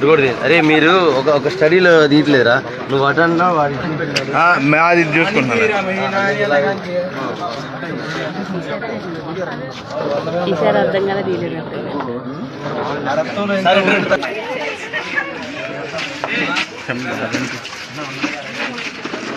తీయండి. అరే మీరు ఒక ఒక స్టడీలో తీయట్లేదురా. నువ్వు అటన్నా వాడి అది చూసుకుంటున్నాను. ఈసారి అర్థం కదా తీయలేదు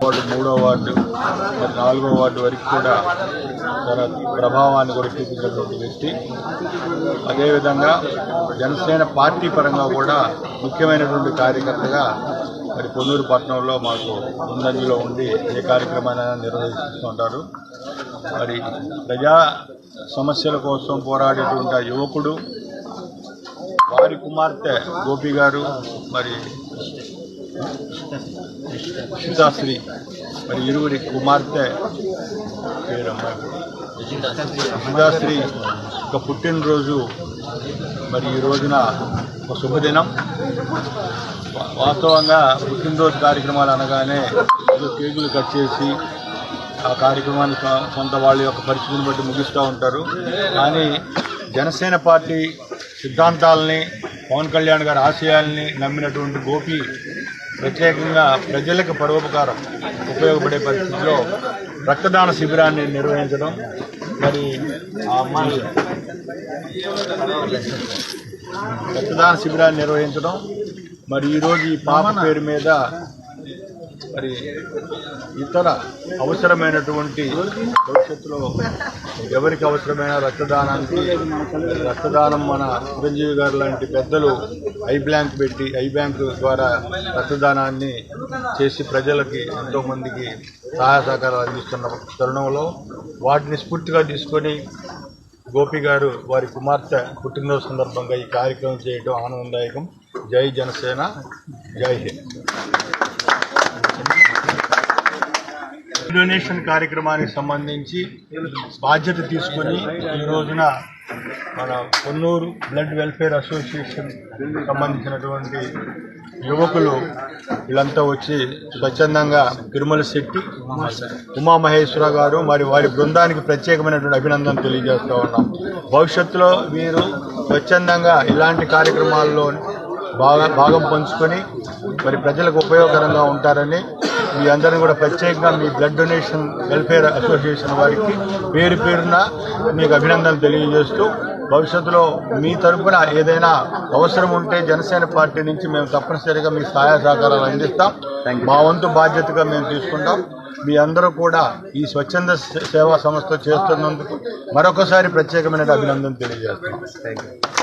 వార్డు మూడో వార్డు మరి నాలుగో వార్డు వరకు కూడా తన ప్రభావాన్ని కూడా చూపించినటువంటి వ్యక్తి. అదేవిధంగా జనసేన పార్టీ పరంగా కూడా ముఖ్యమైనటువంటి కార్యకర్తగా మరి పొన్నూరు పట్టణంలో మాకు ముందంజలో ఉండి ఏ కార్యక్రమాన్ని నిర్వహిస్తుంటారు మరి ప్రజా సమస్యల కోసం పోరాడేటువంటి యువకుడు వారి కుమార్తె గోపి గారు మరి ఉషితాశ్రీ మరి ఇరువురి కుమార్తె పేరమ్మా. ఒక పుట్టినరోజు మరి ఈ రోజున ఒక శుభదినం. వాస్తవంగా పుట్టినరోజు కార్యక్రమాలు అనగానే కేకులు కట్ చేసి ఆ కార్యక్రమాన్ని సొంత వాళ్ళ యొక్క పరిస్థితిని బట్టి ముగిస్తూ ఉంటారు. కానీ జనసేన పార్టీ సిద్ధాంతాలని పవన్ కళ్యాణ్ గారి ఆశయాల్ని నమ్మినటువంటి గోపి ప్రత్యేకంగా ప్రజలకు పరోపకారం ఉపయోగపడే పరిస్థితిలో రక్తదాన శిబిరాన్ని నిర్వహించడం. మరి ఆ అమ్మాయి రక్తదాన శిబిరాన్ని నిర్వహించడం. మరి ఈరోజు ఈ పాప పేరు మీద మరి ఇతర అవసరమైనటువంటి భవిష్యత్తులో ఎవరికి అవసరమైన రక్తదానానికి రక్తదానం మన చిరంజీవి గారు లాంటి పెద్దలు ఐ బ్యాంక్ పెట్టి ఐ బ్యాంక్ ద్వారా రక్తదానాన్ని చేసి ప్రజలకి ఎంతోమందికి సహాయ సహకారాలు అందిస్తున్న తరుణంలో వాటిని స్ఫూర్తిగా తీసుకొని గోపి గారు వారి కుమార్తె పుట్టినరోజు సందర్భంగా ఈ కార్యక్రమం చేయడం ఆనందదాయకం. జై జనసేన జై హింద్. డొనేషన్ కార్యక్రమానికి సంబంధించి బాధ్యత తీసుకొని ఈ రోజున మన కొన్నూరు బ్లడ్ వెల్ఫేర్ అసోసియేషన్ సంబంధించినటువంటి యువకులు వీళ్ళంతా వచ్చి స్వచ్ఛందంగా తిరుమల శెట్టి ఉమామహేశ్వర గారు మరి వారి బృందానికి ప్రత్యేకమైనటువంటి అభినందన తెలియజేస్తూ ఉన్నాం. భవిష్యత్తులో వీరు స్వచ్ఛందంగా ఇలాంటి కార్యక్రమాల్లో బాగా భాగం పంచుకొని మరి ప్రజలకు ఉపయోగకరంగా ఉంటారని మీ అందరిని కూడా ప్రత్యేకంగా మీ బ్లడ్ డొనేషన్ వెల్ఫేర్ అసోసియేషన్ వారికి పేరు పేరున మీకు అభినందనలు తెలియజేస్తూ భవిష్యత్తులో మీ తరపున ఏదైనా అవసరం ఉంటే జనసేన పార్టీ నుంచి మేము తప్పనిసరిగా మీ సహాయ సహకారాలు అందిస్తాం. మా వంతు బాధ్యతగా మేము తీసుకుంటాం. మీ అందరూ కూడా ఈ స్వచ్ఛంద సేవా సంస్థ చేస్తున్నందుకు మరొకసారి ప్రత్యేకమైన అభినందన తెలియజేస్తాం థ్యాంక్ యూ